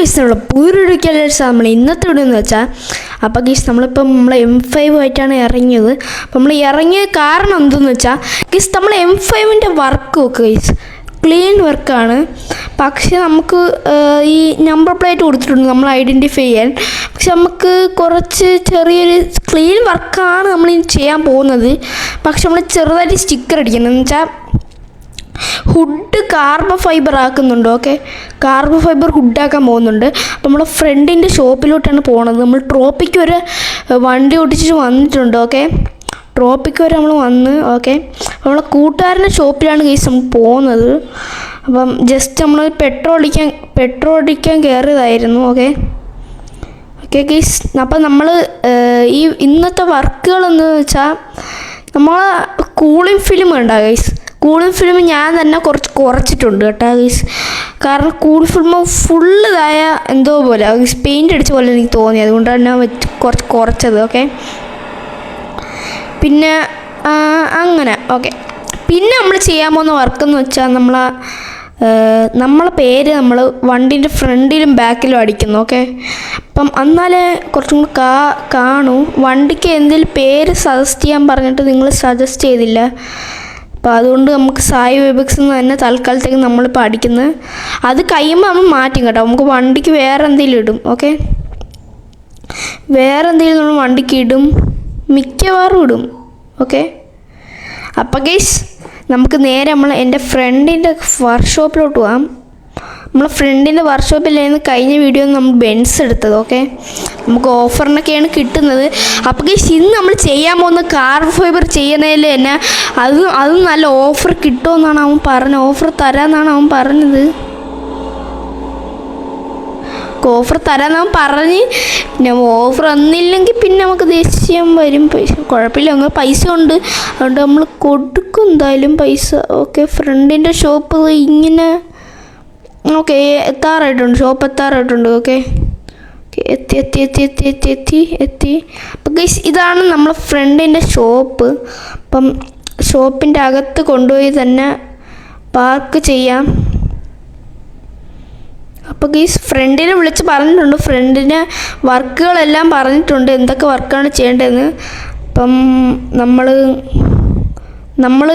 ഗീസ് നമ്മൾ പൂരൊടുക്കലേഴ്സ് നമ്മൾ ഇന്നത്തെ ഇവിടെ എന്ന് വെച്ചാൽ അപ്പോൾ ഗീസ് നമ്മളിപ്പം നമ്മൾ എം ഫൈവ് ആയിട്ടാണ് ഇറങ്ങിയത്. അപ്പം നമ്മൾ ഇറങ്ങിയ കാരണം എന്തെന്ന് വെച്ചാൽ ഗീസ് നമ്മൾ എം ഫൈവിന്റെ വർക്ക് നോക്കുക ഗീസ്. ക്ലീൻ വർക്കാണ് പക്ഷേ നമുക്ക് ഈ നമ്പർ പ്ലേറ്റ് കൊടുത്തിട്ടുണ്ട് നമ്മൾ ഐഡന്റിഫൈ ചെയ്യാൻ. പക്ഷെ നമുക്ക് കുറച്ച് ചെറിയൊരു ക്ലീൻ വർക്കാണ് നമ്മൾ ചെയ്യാൻ പോകുന്നത്. പക്ഷെ നമ്മൾ ചെറുതായിട്ട് സ്റ്റിക്കർ അടിക്കണം. എന്ന് വെച്ചാൽ ഹുഡ് കാർബൺ ഫൈബർ ആക്കുന്നുണ്ട് ഓക്കെ കാർബൺ ഫൈബർ ഹുഡാക്കാൻ പോകുന്നുണ്ട്. അപ്പോൾ നമ്മുടെ ഫ്രണ്ടിന്റെ ഷോപ്പിലോട്ടാണ് പോണത്. നമ്മൾ ട്രോപ്പിക്ക് വരെ വണ്ടി ഓടിച്ചിട്ട് വന്നിട്ടുണ്ട് ഓക്കെ ട്രോപ്പിക്ക് വരെ നമ്മൾ വന്ന് ഓക്കെ നമ്മളെ കൂട്ടുകാരന്റെ ഷോപ്പിലാണ് കേസ് നമ്മൾ പോകുന്നത് അപ്പം ജസ്റ്റ് നമ്മൾ പെട്രോൾ അടിക്കാൻ പെട്രോൾ അടിക്കാൻ കയറിയതായിരുന്നു ഓക്കെ ഓക്കെ കേസ് അപ്പം നമ്മൾ ഈ ഇന്നത്തെ വർക്കുകൾ എന്ന് വെച്ചാൽ നമ്മൾ കൂളിംഗ് ഫിലിം കണ്ട ഗൈസ് കൂളിംഗ് ഫിലിം ഞാൻ തന്നെ കുറച്ച് കുറച്ചിട്ടുണ്ട് കേട്ടോ ഗൈസ് കാരണം കൂൾ ഫിലിം ഫുള്ള് ഇതായ എന്തോ പോലെ ഗൈസ് പെയിന്റ് അടിച്ച പോലെ എനിക്ക് തോന്നി. അതുകൊണ്ട് തന്നെ കുറച്ച് കുറച്ചത് ഓക്കെ പിന്നെ അങ്ങനെ ഓക്കെ പിന്നെ നമ്മൾ ചെയ്യാൻ പോകുന്ന വർക്ക് എന്ന് വെച്ചാൽ നമ്മൾ നമ്മളെ പേര് നമ്മൾ വണ്ടീന്റെ ഫ്രണ്ടിലും ബാക്കിലും അടിക്കുന്നു ഓക്കെ അപ്പം എന്നാലേ കുറച്ചും കൂടി കാ കാണൂ. വണ്ടിക്ക് എന്തെങ്കിലും പേര് സജസ്റ്റ് ചെയ്യാൻ പറഞ്ഞിട്ട് നിങ്ങൾ സജസ്റ്റ് ചെയ്തില്ല. അപ്പോൾ അതുകൊണ്ട് നമുക്ക് സായി വിബക്സ് എന്ന് തന്നെ തൽക്കാലത്തേക്ക് നമ്മൾ പഠിക്കുന്നത് അത് കഴിയുമ്പോൾ നമ്മൾ മാറ്റും കേട്ടോ. നമുക്ക് വണ്ടിക്ക് വേറെ എന്തെങ്കിലും ഇടും ഓക്കെ? വേറെ എന്തെങ്കിലും നമ്മൾ വണ്ടിക്ക് ഇടും. മിക്കവാറും ഇടും ഓക്കെ? അപ്പോൾ ഗൈസ് നമുക്ക് നേരെ നമ്മൾ എന്റെ ഫ്രണ്ടിന്റെ വർക്ക്ഷോപ്പിലോട്ട് പോകാം നമ്മളെ ഫ്രണ്ടിന്റെ വർക്ക്ഷോപ്പിലായിരുന്നു കഴിഞ്ഞ വീഡിയോ നമ്മൾ ബെൻസ് എടുത്തത് ഓക്കെ നമുക്ക് ഓഫറിനൊക്കെയാണ് കിട്ടുന്നത്. അപ്പോൾ ഗൈസ് ഇന്ന് നമ്മൾ ചെയ്യാൻ പോകുന്ന കാർ ഫൈബർ ചെയ്യുന്നതിൽ തന്നെ അത് അത് നല്ല ഓഫർ കിട്ടുമെന്നാണ് അവൻ പറഞ്ഞത്. ഓഫർ തരാമെന്നാണ് അവൻ പറഞ്ഞത്. ഓഫർ തരാൻ അവൻ പറഞ്ഞ് പിന്നെ ഓഫർ ഒന്നില്ലെങ്കിൽ പിന്നെ നമുക്ക് ദേഷ്യം വരും. പൈസ കുഴപ്പമില്ല അങ്ങ് പൈസ ഉണ്ട്. അതുകൊണ്ട് നമ്മൾ കൊടുക്കും എന്തായാലും പൈസ. ഓക്കെ ഫ്രണ്ടിന്റെ ഷോപ്പ് ഇങ്ങനെ ഓക്കെ എത്താറായിട്ടുണ്ട്. ഷോപ്പ് എത്താറായിട്ടുണ്ട്. ഓക്കെ എത്തി എത്തി എത്തി എത്തി എത്തി എത്തി എത്തി. അപ്പം ഗൈസ് ഇതാണ് നമ്മളെ ഫ്രണ്ടിന്റെ ഷോപ്പ് അപ്പം ഷോപ്പിന്റെ അകത്ത് കൊണ്ടുപോയി തന്നെ പാർക്ക് ചെയ്യാം. അപ്പോൾ ഗീസ് ഫ്രണ്ടിനെ വിളിച്ച് പറഞ്ഞിട്ടുണ്ട്. ഫ്രണ്ടിന് വർക്കുകളെല്ലാം പറഞ്ഞിട്ടുണ്ട്. എന്തൊക്കെ വർക്കാണ് ചെയ്യേണ്ടതെന്ന്. അപ്പം നമ്മൾ നമ്മൾ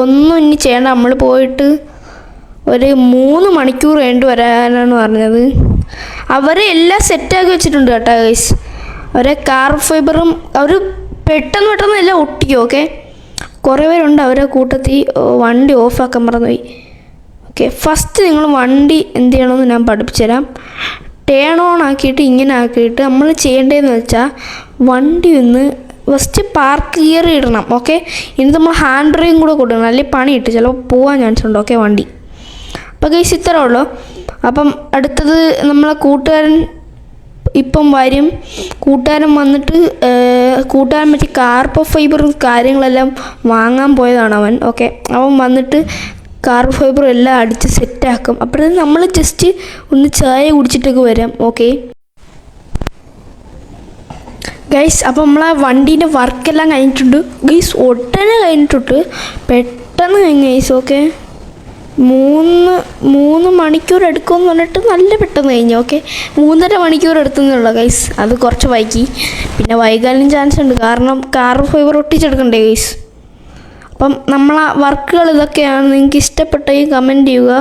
ഒന്നും ഇനി ചെയ്യണ്ട. നമ്മൾ പോയിട്ട് ഒരു മൂന്ന് മണിക്കൂർ വേണ്ടി വരാനാണ് പറഞ്ഞത്. അവരെ എല്ലാം സെറ്റാക്കി വെച്ചിട്ടുണ്ട് കേട്ടോ ഗൈസ് അവരെ കാർ ഫൈബറും അവർ പെട്ടെന്ന് പെട്ടെന്ന് എല്ലാം ഒട്ടിക്കും ഓക്കെ കുറേ പേരുണ്ട് അവരെ കൂട്ടത്തിൽ. വണ്ടി ഓഫാക്കാൻ മറന്നുപോയി. ഓക്കെ ഫസ്റ്റ് നിങ്ങൾ വണ്ടി എന്ത് ചെയ്യണമെന്ന് ഞാൻ പഠിപ്പിച്ചു തരാം. ടേൺ ഓൺ ആക്കിയിട്ട് ഇങ്ങനെ ആക്കിയിട്ട് നമ്മൾ ചെയ്യേണ്ടതെന്ന് വെച്ചാൽ വണ്ടി ഒന്ന് ഫസ്റ്റ് പാർക്ക് ഗിയർ ഇടണം ഓക്കെ ഇനി നമ്മൾ ഹാൻഡ് ബ്രേക്കും കൂടെ കൊടുക്കണം. അല്ലെങ്കിൽ പണി ഇട്ട് ചിലപ്പോൾ പോകാൻ ചാൻസ് ഉണ്ട് ഓക്കെ വണ്ടി? അപ്പോൾ ഗൈസ് ഇത്രേ ഉള്ളൂ അപ്പം അടുത്തത് നമ്മളെ കൂട്ടുകാരൻ ഇപ്പം വരും. കൂട്ടുകാരൻ വന്നിട്ട് കൂട്ടുകാരൻ മറ്റേ കാർബോ ഫൈബർ കാര്യങ്ങളെല്ലാം വാങ്ങാൻ പോയതാണ് അവൻ. ഓക്കെ. അവൻ വന്നിട്ട് കാർബോ ഫൈബർ എല്ലാം അടിച്ച് സെറ്റാക്കും അപ്പോഴത് നമ്മൾ ജസ്റ്റ് ഒന്ന് ചായ കുടിച്ചിട്ടൊക്കെ വരാം. ഓക്കെ. ഗൈസ് അപ്പോൾ നമ്മളെ വണ്ടീന്റെ വർക്കെല്ലാം കഴിഞ്ഞിട്ടുണ്ട്. ഗൈസ് ഒട്ടനെ കഴിഞ്ഞിട്ടുണ്ട്. പെട്ടെന്ന് കഴിഞ്ഞു ഗൈസ് ഓക്കെ. മൂന്ന് മൂന്ന് മണിക്കൂർ എടുക്കുമെന്ന് പറഞ്ഞിട്ട് നല്ല പെട്ടെന്ന് കഴിഞ്ഞു ഓക്കെ മൂന്നര മണിക്കൂർ എടുത്തെന്നുള്ളൂ ഗൈസ് അത് കുറച്ച് വൈകി. പിന്നെ വൈകാനും ചാൻസ് ഉണ്ട്. കാരണം കാർ ഫൈബർ ഒട്ടിച്ചെടുക്കണ്ടേ ഗൈസ് അപ്പം നമ്മളെ വർക്കുകൾ ഇതൊക്കെയാണ്. നിങ്ങൾക്ക് ഇഷ്ടപ്പെട്ടെങ്കിൽ കമന്റ് ചെയ്യുക.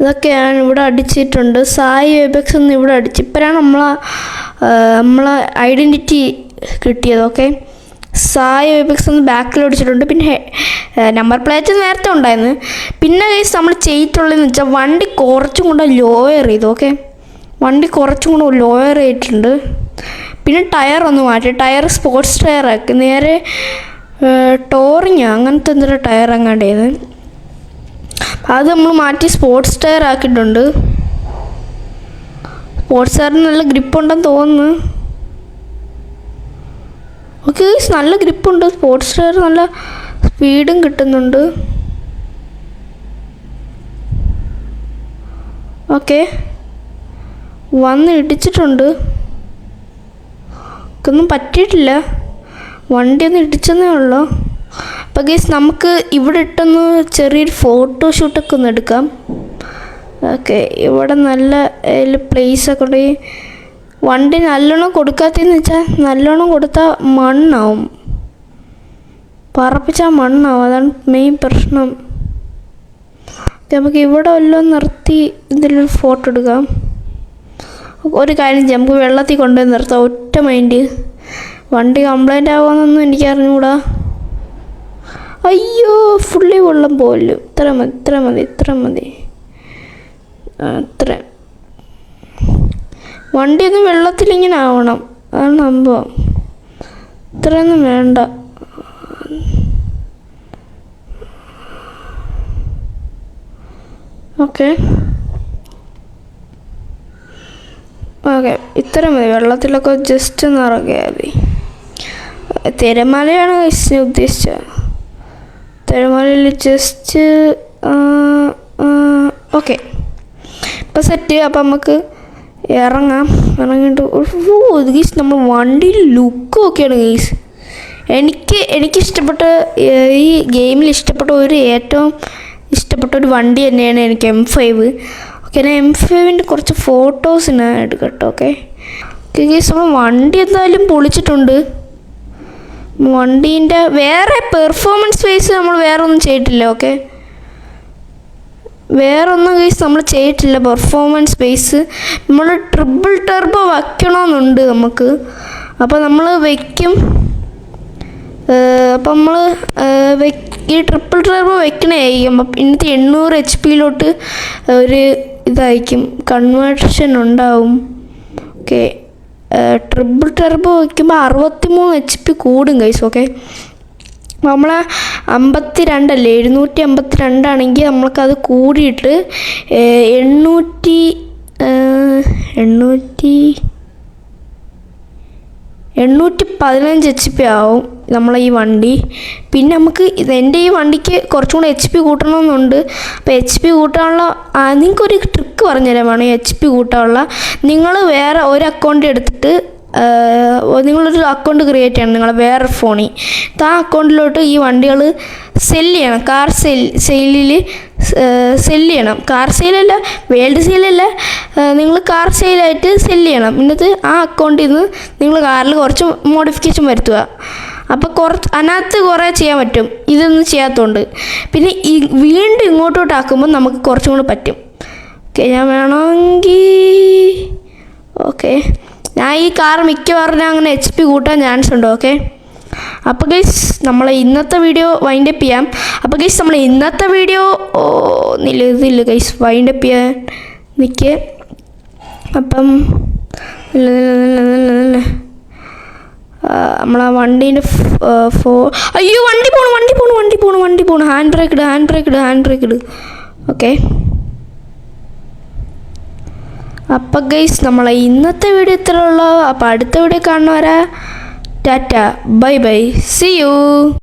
ഇതൊക്കെയാണ് ഇവിടെ അടിച്ചിട്ടുണ്ട്. സായി വെബക്സ് എന്ന് ഇവിടെ അടിച്ച് ഇപ്പോഴാണ് നമ്മളെ നമ്മളെ ഐഡന്റിറ്റി കിട്ടിയത് ഓക്കെ സായി വെബക്സ് ഒന്ന് ബാക്കിൽ ഓടിച്ചിട്ടുണ്ട് പിന്നെ നമ്പർ പ്ലേറ്റ് നേരത്തെ ഉണ്ടായിരുന്നു. പിന്നെ കേസ് നമ്മൾ ചെയ്തിട്ടുള്ളതെന്ന് വെച്ചാൽ വണ്ടി കുറച്ചും കൂടെ ലോയർ ചെയ്തു ഓക്കെ വണ്ടി കുറച്ചും കൂടെ ലോയർ ചെയ്തിട്ടുണ്ട്. പിന്നെ ടയർ ഒന്ന് മാറ്റി. ടയർ സ്പോർട്സ് ടയർ ആക്കി നേരെ ടോറിങ് അങ്ങനത്തെ എന്തൊരു ടയർ അങ്ങാണ്ടേത് അത് നമ്മൾ മാറ്റി സ്പോർട്സ് ടയർ ആക്കിയിട്ടുണ്ട്. സ്പോർട്സ് ടയറിന് നല്ല ഗ്രിപ്പ് ഉണ്ടെന്ന് തോന്നുന്നു. ഓക്കെ നല്ല ഗ്രിപ്പുണ്ട്. സ്പോർട്സ് ടയർ നല്ല സ്പീഡും കിട്ടുന്നുണ്ട്. ഓക്കെ. വന്ന് ഇടിച്ചിട്ടുണ്ട്. ഒന്നും പറ്റിയിട്ടില്ല. വണ്ടി ഒന്ന് ഇടിച്ചെന്നേ ഉള്ളൂ. അപ്പോൾ ഗേസ് നമുക്ക് ഇവിടെ ഇട്ടൊന്ന് ചെറിയൊരു ഫോട്ടോ ഫോട്ടോഷൂട്ടൊക്കെ ഒന്ന് എടുക്കാം. ഓക്കെ ഇവിടെ നല്ല പ്ലേസ് ഒക്കെ ഉണ്ട്. വണ്ടി നല്ലോണം കൊടുക്കാത്തെന്ന് വെച്ചാൽ നല്ലോണം കൊടുത്താൽ മണ്ണാവും. പറപ്പിച്ചാൽ മണ്ണാവും. അതാണ് മെയിൻ പ്രശ്നം. നമുക്ക് ഇവിടെ വല്ലതും നിർത്തി ഇതിലൊരു ഫോട്ടോ എടുക്കാം. ഒരു കാര്യം ചെയ്യാം. നമുക്ക് വെള്ളത്തിൽ കൊണ്ടുപോയി നിർത്താം. ഒറ്റ മൈൻഡ് വണ്ടി കംപ്ലൈന്റ് ആവാമെന്നൊന്നും എനിക്ക് അറിഞ്ഞുകൂടാ അയ്യോ ഫുള്ളി വെള്ളം പോലും ഇത്ര മതി ഇത്ര മതി ഇത്ര മതി. ആ, ഇത്ര വണ്ടി ഒന്ന് വെള്ളത്തിലിങ്ങനെ ആവണം. അതാണ് സംഭവം. ഇത്രയൊന്നും വേണ്ട. ഓക്കെ. ഓക്കെ. ഇത്ര മതി. വെള്ളത്തിലൊക്കെ ജസ്റ്റ് ഒന്ന് ഇറങ്ങിയാൽ മതി. തിരമാലയാണ് ഞാൻ ഉദ്ദേശിച്ചത്. തിരമാലയിൽ ജസ്റ്റ് ഓക്കെ. ഇപ്പം സെറ്റ് അപ്പം നമുക്ക് ഇറങ്ങാം. ഇറങ്ങിയിട്ട് ഓ ഗീസ് നമ്മൾ വണ്ടിയിൽ ലുക്കൊക്കെയാണ് ഗീസ് എനിക്ക് എനിക്കിഷ്ടപ്പെട്ട ഈ ഗെയിമിൽ ഇഷ്ടപ്പെട്ട ഒരു ഏറ്റവും ഇഷ്ടപ്പെട്ട ഒരു വണ്ടി തന്നെയാണ് എനിക്ക് എം ഫൈവ് ഓക്കെ ഞാൻ എം ഫൈവിന്റെ കുറച്ച് ഫോട്ടോസ് ഞാൻ എടുക്കട്ടെ ഓക്കെ ഗീസ് നമ്മൾ വണ്ടി എന്തായാലും പൊളിച്ചിട്ടുണ്ട്. വണ്ടീന്റെ വേറെ പെർഫോമൻസ് വൈസ് നമ്മൾ വേറെ ഒന്നും ചെയ്തിട്ടില്ല ഓക്കെ വേറെ ഒന്നും കേസ് നമ്മൾ ചെയ്തിട്ടില്ല. പെർഫോമൻസ് ബേസ് നമ്മൾ ട്രിപ്പിൾ ടെർബോ വയ്ക്കണമെന്നുണ്ട് നമുക്ക് അപ്പോൾ നമ്മൾ വയ്ക്കും. അപ്പം നമ്മൾ ഈ ട്രിപ്പിൾ ടെർബോ വെക്കണമായിരിക്കും അപ്പം ഇന്നത്തെ എണ്ണൂറ് എച്ച് പിയിലോട്ട് ഒരു ഇതായിരിക്കും. കൺവേർഷൻ ഉണ്ടാവും. ഓക്കെ ട്രിപ്പിൾ ടെർബോ വയ്ക്കുമ്പോൾ അറുപത്തി മൂന്ന് എച്ച് പി കൂടും കൈസ് ഓക്കെ നമ്മൾ അമ്പത്തി രണ്ടല്ലേ എഴുന്നൂറ്റി അമ്പത്തി രണ്ടാണെങ്കിൽ നമ്മൾക്കത് കൂടിയിട്ട് എണ്ണൂറ്റി എണ്ണൂറ്റി എണ്ണൂറ്റി പതിനഞ്ച് എച്ച് പി ആവും നമ്മളെ ഈ വണ്ടി. പിന്നെ നമുക്ക് എന്റെ ഈ വണ്ടിക്ക് കുറച്ചും കൂടെ എച്ച് പി കൂട്ടണമെന്നുണ്ട്. അപ്പോൾ എച്ച് പി കൂട്ടാനുള്ള നിങ്ങൾക്കൊരു ട്രിക്ക് പറഞ്ഞുതരാൻ വേണം എച്ച് പി കൂട്ടാനുള്ള. നിങ്ങൾ വേറെ ഒരു അക്കൗണ്ട് എടുത്തിട്ട് നിങ്ങളൊരു അക്കൗണ്ട് ക്രിയേറ്റ് ചെയ്യണം നിങ്ങളെ വേറെ ഫോണിൽ ആ അക്കൗണ്ടിലോട്ട് ഈ വണ്ടികൾ സെൽ ചെയ്യണം. കാർ സെൽ സെയിലിൽ സെൽ ചെയ്യണം. കാർ സെയിലല്ല വേൾഡ് സെയിലല്ല നിങ്ങൾ കാർ സെയിലായിട്ട് സെൽ ചെയ്യണം. എന്നിട്ട് ആ അക്കൗണ്ടിൽ നിന്ന് നിങ്ങൾ കാറിൽ കുറച്ച് മോഡിഫിക്കേഷൻ വരുത്തുക. അപ്പോൾ കുറച്ച് അതിനകത്ത് കുറേ ചെയ്യാൻ പറ്റും. ഇതൊന്നും ചെയ്യാത്തതുകൊണ്ട് പിന്നെ ഈ വീണ്ടും ഇങ്ങോട്ടോട്ടാക്കുമ്പോൾ നമുക്ക് കുറച്ചും കൂടി പറ്റും. ഓക്കെ ഞാൻ വേണമെങ്കിൽ ഓക്കെ ഞാൻ ഈ കാർ മിക്കവാറും അങ്ങനെ എച്ച് പി കൂട്ടാൻ ചാൻസ് ഉണ്ട് ഓക്കെ അപ്പോൾ ഗൈസ് നമ്മൾ ഇന്നത്തെ വീഡിയോ വൈൻഡ് അപ്പ് ചെയ്യാം. അപ്പോൾ ഗൈസ് നമ്മൾ ഇന്നത്തെ വീഡിയോ ഓ നില ഇതില്ല ഗൈസ് വൈൻഡ് അപ്പ് ചെയ്യാൻ നിൽക്കുക അപ്പം നമ്മളെ വണ്ടീന്റെ ഫോ അയ്യോ വണ്ടി പോണു വണ്ടി പോണു വണ്ടി പോണു വണ്ടി പോണു. ഹാൻഡ് ബ്രേക്ക് ഇട് ഹാൻഡ് ബ്രേക്ക് ഇട് ഹാൻഡ് ബ്രേക്ക് ഇട്. ഓക്കെ അപ്പം ഗൈസ് നമ്മളെ ഇന്നത്തെ വീഡിയോ ഇത്ര ഉള്ളൂ. അപ്പോൾ അടുത്ത video കാണുന്നവരാ tata bye bye see you